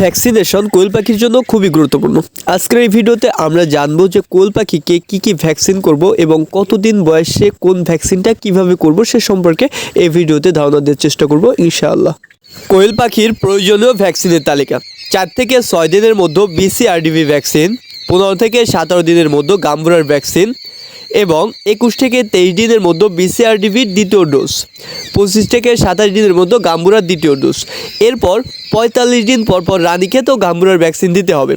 Vaccination কোয়েল পাখির জন্য খুবই গুরুত্বপূর্ণ। আজকের এই ভিডিওতে আমরা জানব যে কোয়েল পাখিকে কি কি ভ্যাকসিন করব এবং কতদিন বয়সে কোন ভ্যাকসিনটা কীভাবে করব সে সম্পর্কে এই ভিডিওতে ধারণা দেওয়ার চেষ্টা করব, ইনশাআল্লাহ। কোয়েল পাখির প্রয়োজনীয় ভ্যাকসিনের তালিকা। চার থেকে ছয় দিনের মধ্যে বিসিআরডিভি ভ্যাকসিন পনেরো থেকে সতেরো দিনের মধ্যে গাম্বুরার ভ্যাকসিন এবং একুশ থেকে তেইশ দিনের মধ্যে বিসিআরডিভির দ্বিতীয় ডোজ পঁচিশ থেকে সাতাশ দিনের মধ্যে গাম্বুরার দ্বিতীয় ডোজ এরপর পঁয়তাল্লিশ দিন পর পর তো গাম্বুরার ভ্যাকসিন দিতে হবে।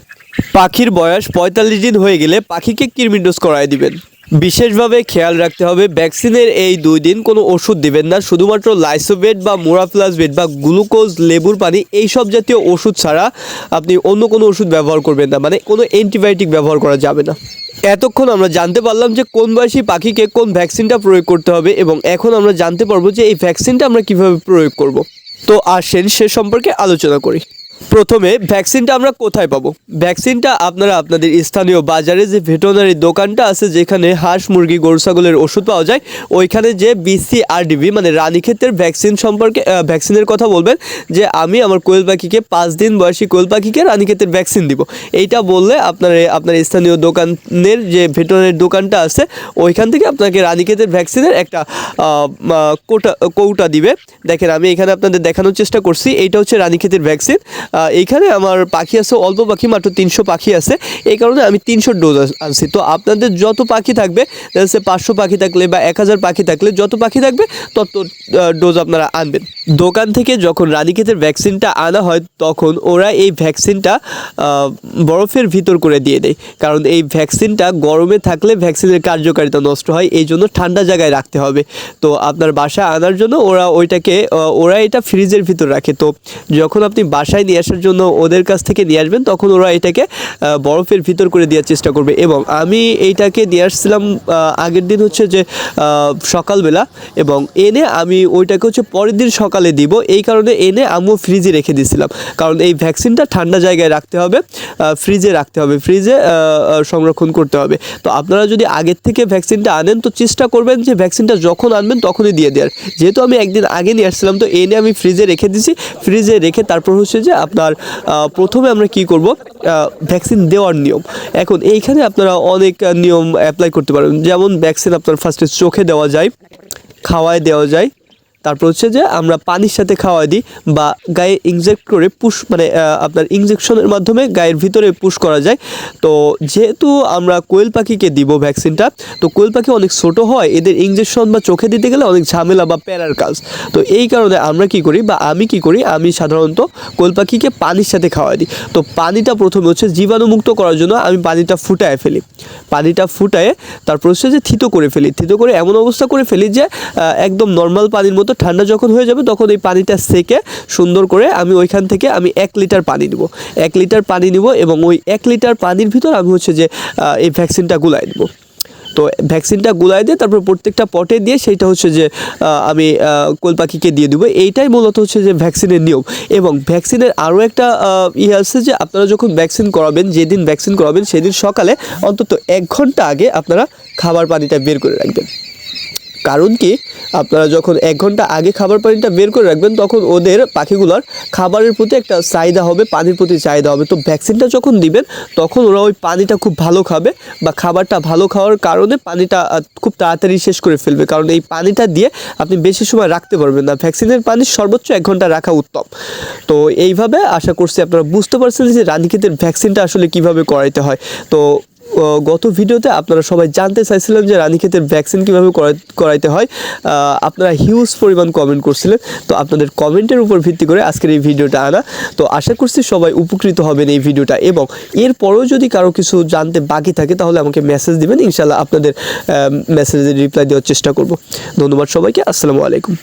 পাখির বয়স পঁয়তাল্লিশ দিন হয়ে গেলে পাখিকে কৃমি ডোজ করায় দিবেন। বিশেষভাবে খেয়াল রাখতে হবে, ভ্যাকসিনের এই দুই দিন কোনো ওষুধ দিবেন না। শুধুমাত্র লাইসোবেট বা মোরাপ্লাস বেট বা গ্লুকোজ, লেবুর পানি এই সব জাতীয় ওষুধ ছাড়া আপনি অন্য কোনো ওষুধ ব্যবহার করবেন না। মানে কোনো অ্যান্টিবায়োটিক ব্যবহার করা যাবে না। এতক্ষণ আমরা জানতে পারলাম যে কোন বয়সী পাখিকে কোন ভ্যাকসিনটা প্রয়োগ করতে হবে এবং এখন আমরা জানতে পারব যে এই ভ্যাকসিনটা আমরা কীভাবে প্রয়োগ করব। তো আসেন সে সম্পর্কে আলোচনা করি। প্রথমে ভ্যাকসিনটা আমরা কোথায় পাবো? ভ্যাকসিনটা আপনারা আপনাদের স্থানীয় বাজারে যে ভেটেরিনারি দোকানটা আছে, যেখানে হাঁস, মুরগি, গরু, ছাগলের ওষুধ পাওয়া যায়, ওইখানে যে বিসিআরডিবি মানে রানীক্ষেতের ভ্যাকসিন সম্পর্কে ভ্যাকসিনের কথা বলবেন, যে আমি আমার কোয়েল পাখিকে পাঁচ দিন বয়সী কোয়েল পাখিকে রানীক্ষেতের ভ্যাকসিন দিব। এইটা বললে আপনার আপনার স্থানীয় দোকানের যে ভেটেরিনারি দোকানটা আছে, ওইখান থেকে আপনাকে রানীক্ষেতের ভ্যাকসিনের একটা কোটা, কৌটা দিবে। দেখেন, আমি এখানে আপনাদের দেখানোর চেষ্টা করছি, এইটা হচ্ছে রানীক্ষেতের ভ্যাকসিন এইখানে আমার পাখি আছে, অল্প পাখি, মাত্র তিনশো পাখি আছে। এই কারণে আমি তিনশো ডোজ আনছি। তো আপনাদের যত পাখি থাকবে সে পাঁচশো পাখি থাকলে বা এক হাজার পাখি থাকলে যত পাখি থাকবে, তত ডোজ আপনারা আনবেন। দোকান থেকে যখন রানীক্ষেতের ভ্যাকসিনটা আনা হয়, তখন ওরা এই ভ্যাকসিনটা বরফের ভিতর করে দিয়ে দেয়। কারণ এই ভ্যাকসিনটা গরমে থাকলে ভ্যাকসিনের কার্যকারিতা নষ্ট হয়, এই জন্য ঠান্ডা জায়গায় রাখতে হবে। তো আপনার বাসায় আনার জন্য ওরা ওইটাকে ওরা এটা ফ্রিজের ভিতর রাখে। তো যখন আপনি বাসায় আসার জন্য ওদের কাছ থেকে নিয়ে আসবেন, তখন ওরা এটাকে বরফের ভিতর করে দেওয়ার চেষ্টা করবে। এবং আমি এইটাকে নিয়ে আসছিলাম আগের দিন হচ্ছে যে সকালবেলা, এবং এনে আমি ওইটাকে হচ্ছে পরের দিন সকালে দিব। এই কারণে এনে আমিও ফ্রিজে রেখে দিয়েছিলাম। কারণ এই ভ্যাকসিনটা ঠান্ডা জায়গায় রাখতে হবে ফ্রিজে রাখতে হবে, ফ্রিজে সংরক্ষণ করতে হবে। তো আপনারা যদি আগের থেকে ভ্যাকসিনটা আনেন, তো চেষ্টা করবেন যে ভ্যাকসিনটা যখন আনবেন, তখনই দিয়ে দেওয়ার। যেহেতু আমি একদিন আগে নিয়ে আসছিলাম, তো এনে আমি ফ্রিজে রেখে দিছি। ফ্রিজে রেখে তারপর হচ্ছে যে আপনার প্রথমে আমরা কি করব? ভ্যাকসিন দেওয়ার নিয়ম। এখন এইখানে আপনারা অনেক নিয়ম অ্যাপ্লাই করতে পারেন। যেমন ভ্যাকসিন আপনার ফার্স্টে চোখে দেওয়া যায়, খাওয়ায় দেওয়া যায় তারপর হচ্ছে যে আমরা পানির সাথে খাওয়া দিই বা গায়ে ইনজেক্ট করে পুশ মানে আপনার ইনজেকশনের মাধ্যমে গায়ের ভিতরে পুশ করা যায়। তো যেহেতু আমরা কোয়েল পাখিকে দিব ভ্যাকসিনটা তো কোয়েল পাখি অনেক ছোট হয়, এদের ইনজেকশন বা চোখে দিতে গেলে অনেক ঝামেলা বা প্যারার কাজ। তো এই কারণে আমরা কি করি বা আমি কি করি, আমি সাধারণত কোয়েল পাখিকে পানির সাথে খাওয়া দিই। তো পানিটা প্রথমে হচ্ছে জীবাণুমুক্ত করার জন্য আমি পানিটা ফুটায় ফেলি। পানিটা ফুটায় তারপর হচ্ছে যে থিতো করে ফেলি। থিতো করে এমন অবস্থা করে ফেলি যে একদম নর্মাল পানির মতো ঠান্ডা যখন হয়ে যাবে, তখন এই পানিটা সেকে সুন্দর করে আমি ওইখান থেকে আমি এক লিটার পানি নিব। এক লিটার পানি নিব এবং ওই এক লিটার পানির ভিতর আমি হচ্ছে যে এই ভ্যাকসিনটা গুলাই দেবো তো ভ্যাকসিনটা গুলাই দিয়ে তারপর প্রত্যেকটা পটে দিয়ে সেইটা হচ্ছে যে আমি কোল পাখিকে দিয়ে দেবো। এইটাই মূলত হচ্ছে যে ভ্যাকসিনের নিয়ম। এবং ভ্যাকসিনের আরও একটা ইয়ে আছে যে, আপনারা যখন ভ্যাকসিন করাবেন, যেদিন ভ্যাকসিন করাবেন, সেদিন সকালে অন্তত এক ঘণ্টা আগে আপনারা খাবার পানিটা বের করে রাখবেন। কারণ কি? আপনারা যখন এক ঘণ্টা আগে খাবার পানিটা বের করে রাখবেন, তখন ওদের পাখিগুলোর খাবারের প্রতি একটা চাহিদা হবে, পানির প্রতি চাহিদা হবে। তো ভ্যাকসিনটা যখন দিবেন, তখন ওরা ওই পানিটা খুব ভালো খাবে বা খাবারটা ভালো খাওয়ার কারণে পানিটা খুব তাড়াতাড়ি শেষ করে ফেলবে। কারণ এই পানিটা দিয়ে আপনি বেশি সময় রাখতে পারবেন না। ভ্যাকসিনের পানি সর্বোচ্চ এক ঘণ্টা রাখা উত্তম। তো এইভাবে আশা করছি আপনারা বুঝতে পারছেন যে রানীক্ষেতের ভ্যাকসিনটা আসলে কীভাবে করাইতে হয়। তো গত ভিডিওতে আপনারা সবাই জানতে চাইছিলেন যে রানীক্ষেতের ভ্যাকসিন কীভাবে করাই- করাইতে হয়। আপনারা হিউজ পরিমাণ কমেন্ট করছিলেন। তো আপনাদের কমেন্টের উপর ভিত্তি করে আজকের এই ভিডিওটা আনা। তো আশা করছি সবাই উপকৃত হবেন এই ভিডিওটা এবং এরপরেও যদি কারও কিছু জানতে বাকি থাকে, তাহলে আমাকে মেসেজ দিবেন। ইনশাল্লাহ আপনাদের মেসেজের রিপ্লাই দেওয়ার চেষ্টা করব। ধন্যবাদ সবাইকে। আসসালামু আলাইকুম।